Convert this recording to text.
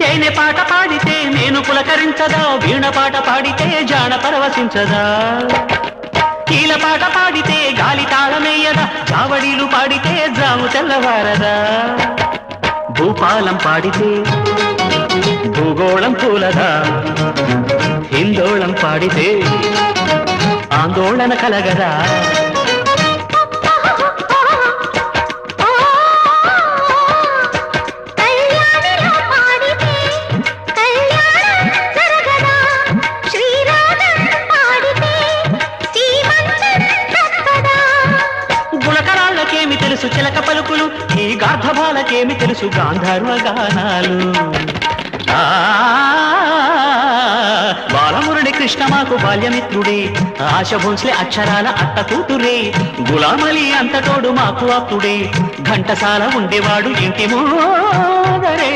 తేనె పాట పాడితే నేను పులకరించదా? వీణ పాట పాడితే జాన పరవశించదా? కీల పాట పాడితే గాలి తాళమేయదా? చావడీలు పాడితే జాము తెల్లవారదా? భూపాలం పాడితే భూగోళం పూలదా? హిందోళం పాడితే ఆందోళన కలగదా? తెలుసు చిలక పలుకులు ఈ గార్ధబాలకేమి తెలుసు గాంధర్వ గానాలు. ఆ, కృష్ణ మాకు బాల్యమిత్రుడే ఆశ భోంస్లే అక్షరాల అత్త కూతురే గులామలి అంతటోడు మాకు అప్పుడే ఘంటసాల ఉండేవాడు ఇంటి మోదరే